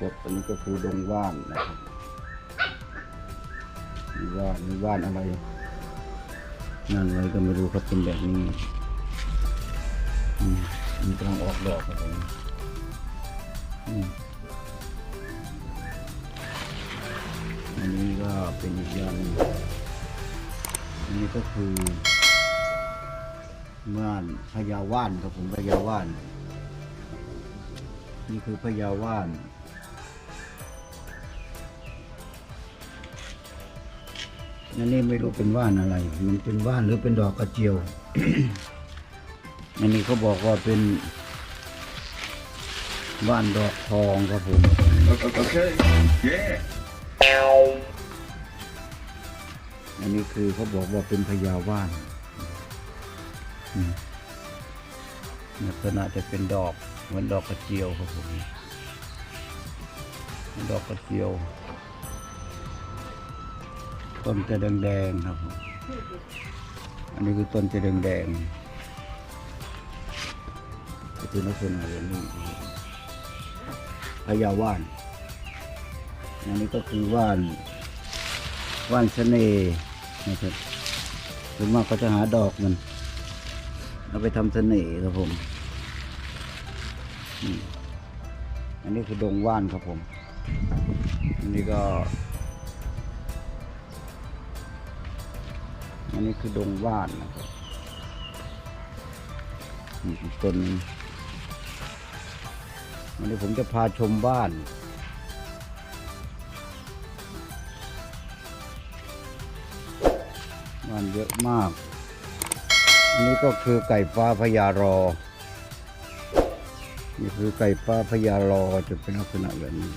กฏอันนี้ก็คือดงว่านนะครับมีว่านมีว่านอะไร นั่นอะไรก็ไม่รู้ครับเป็นแบบนี้อืมมันกำลังออกดอกอะไรอืมอันนี้ก็เป็นอีกอย่างหนึ่งอันนี้ก็คือว่านพญาว่านครับผมพญาว่าน นี่คือพญาว่าน อันนี้ไม่รู้เป็นว่านอะไร มันเป็นว่านหรือเป็นดอกกระเจียวอันนี้เขาบอกว่าเป็นว่านดอกทองครับผม Okay. Yeah. อันนี้คือเขาบอกว่าเป็นพญาว่านอืมลักษณะจะเป็นดอกเหมือนดอกกระเจียวครับผมเหมือนดอกกระเจียว ต้นจะแดงๆครับผมอันนี้คือต้นจะแดงๆจะเป็นลักษณะแบบนี้พญาว่านอันนี้ก็คือว่านว่านเสน่ห์นะครับส่วนมากก็จะหาดอกมันเอาไปทำเสน่ห์ครับผมอันนี้คือดงว่านครับผม อันนี้ก็ อันนี้คือดงว่านนะครับนี่อีกต้นนึงวันนี้ผมจะพาชมบ้านบ้านเยอะมาก อันนี้ก็คือไก่ฟ้าพญารอ นี่คือไก่ฟ้าพญารอจะเป็นลักษณะแบบนี้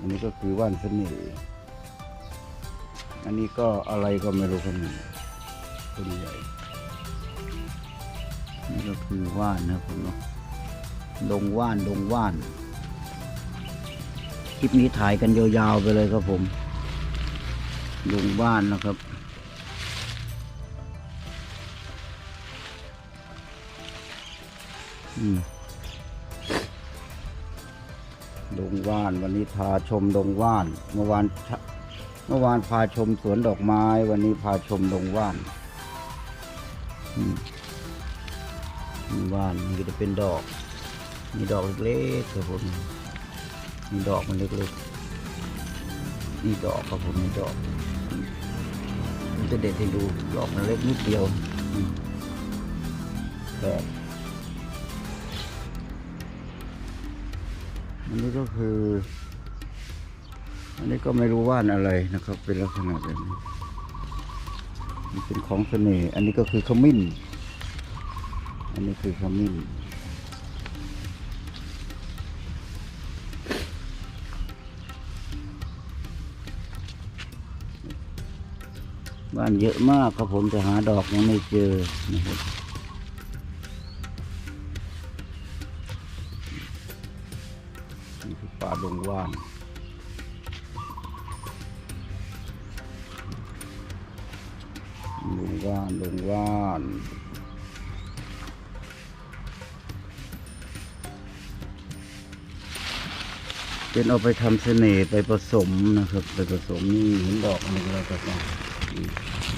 อันนี้ก็คือว่านเสน่ห์อันนี้ก็อะไรก็ไม่รู้คนนี้ต้นใหญ่นี่ก็คือว่านนะครับผมเนาะดงว่านดงว่านคลิปนี้ถ่ายกันยาวๆไปเลยครับผมดงว่านนะครับอืม ดงว่าน วันนี้พาชมดงว่าน เมื่อวานเมื่อวานพาชมสวนดอกไม้ วันนี้พาชมดงว่านอืมมีว่านนี่ก็จะเป็นดอก มีดอกเล็กๆครับผมมีดอกมันเล็กๆนี่ดอกครับผมมีดอกผมจะเด็ดให้ดูดอกมันเล็กนิดเดียวอืมแบบ อันนี้ก็คือ อันนี้ก็ไม่รู้ว่านอะไรนะครับ เป็นลักษณะแบบนี้มันเป็นของเสน่ห์อันนี้ก็คือขมิ้น อันนี้คือขมิ้นบ้านเยอะมากครับผมจะหาดอกยังไม่เจอนะครับ นี่คือป่าดงว่านดงว่านดงว่านเป็นเอาไปทำเสน่ห์ไปผสมนะครับ ไปผสมนี่เห็นดอกอะไรก็แล้วแต่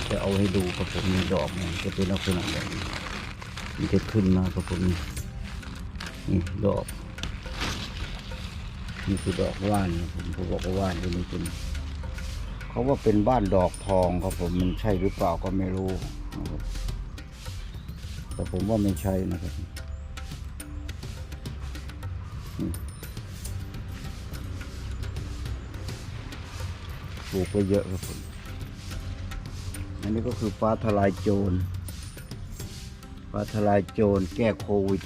จะเอาให้ดูครับผมมีดอกเนี่ยจะเป็นลักษณะแบบนี้มันจะขึ้นมาครับผมนี่นี่ดอก นี่คือดอกว่านครับผมเขาบอกว่าว่านตัวนี้เป็นเขาว่าเป็นบ้านดอกทองครับผมมันใช่หรือเปล่าก็ไม่รู้นะครับแต่ผมว่าไม่ใช่นะครับปลูกไว้เยอะครับผมอันนี้ก็คือฟ้าทลายโจรฟ้าทลายโจรแก้โควิด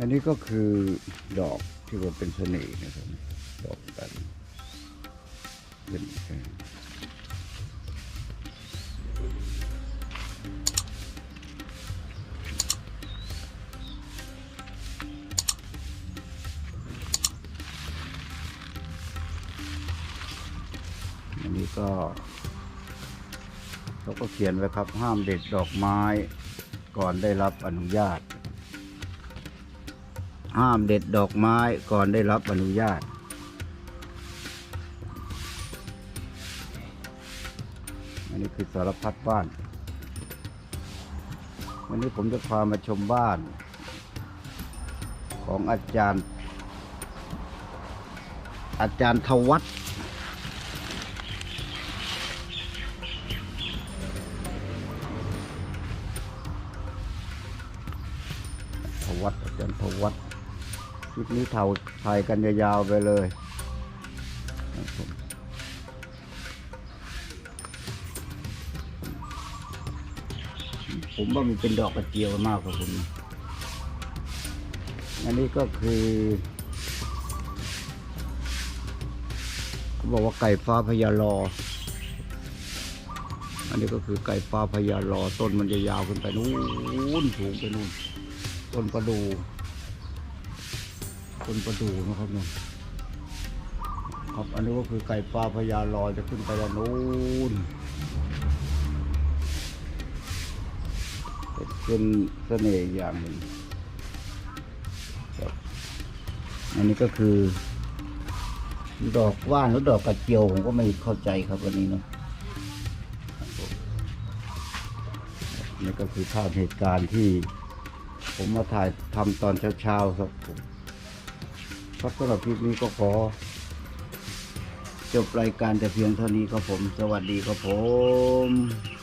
อันนี้ก็คือดอกที่ว่าเป็นเสน่ห์นะครับดอกกันเป็นอันนี้ก็เขาก็เขียนไว้ครับห้ามเด็ดดอกไม้ก่อนได้รับอนุญาต ห้ามเด็ดดอกไม้ก่อนได้รับอนุญาต อันนี้คือสารพัดบ้าน วันนี้ผมจะพามาชมบ้าน ของอาจารย์ อาจารย์ทวัฒน์ทวัฒน์อาจารย์ทวัฒน์ค ลิปนี้เท่าถ่ายกันยาวๆไปเลยผมว่ามันเป็นดอกกระเจียวมากกว่าผมอันนี้ก็คือเขาบอกว่าไก่ฟ้าพญาลอ อันนี้ก็คือไก่ฟ้าพญาลอ ต้นมันจะยาวขึ้นไปนู่นสูงไปนู่น ต้นประดู ต้นประดูนะครับนู่นครับอันนี้ก็คือไก่ฟ้าพญาลอยจะขึ้นไปด้านนู้นเป็นเสน่ห์อย่างหนึ่งครับอันนี้ก็คือ ดอกว่านหรือดอกกระเจียวผมก็ไม่เข้าใจครับวันนี้เนาะนี่ก็คือภาพเหตุการณ์ที่ผมมาถ่ายทำตอนเช้าๆครับผม ครับสำหรับคลิปนี้ก็ขอ จบรายการแต่เพียงเท่านี้ครับผม สวัสดีครับผม